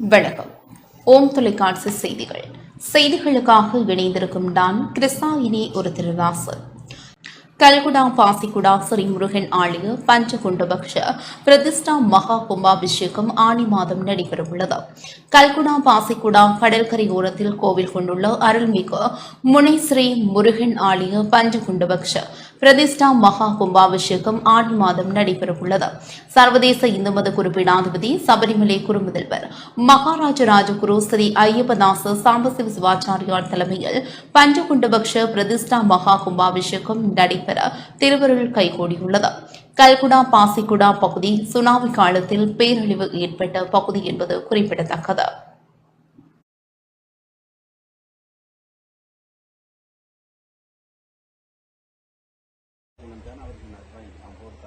வணக்கம். ஓம் தொலைக்காட்சி செய்திகள். செய்திகளுக்காக இணைந்திருக்கும் நான் கிறிஸ்தாயினி ஒரு திருராசு கல்குடா பாசிக்குடா ஸ்ரீ முருகன் ஆலய பஞ்சகுண்டபக்ஷ பிரதிஷ்டா மகா கும்பாபிஷேகம் ஆணி மாதம் நடைபெறவுள்ளது. கல்குடா பாசிக்குடா கடற்கரை ஓரத்தில் கோவில் கொண்டுள்ள அருள்மிகு முனை ஸ்ரீ முருகன் ஆலய பஞ்சகுண்டபக்ஷ பிரதிஷ்டா மகா கும்பாபிஷேகம் ஆடி மாதம் நடைபெறவுள்ளது. சர்வதேச இந்து மத குறிப்பிடாதிபதி சபரிமலை குறுமுதல்வர் மகாராஜ ராஜகுரு ஸ்ரீ ஐயப்பதாச சாம்பசிவ சிவாச்சாரியார் தலைமையில் பஞ்சகுண்டபக்ஷ பிரதிஷ்டா மகா கும்பாபிஷேகம் நடைபெற திருவருள் கைகூடியுள்ளது. கல்குடா பாசிக்குடா பகுதி சுனாமி காலத்தில் பேரழிவு ஏற்பட்ட பகுதி என்பது குறிப்பிடத்தக்கது.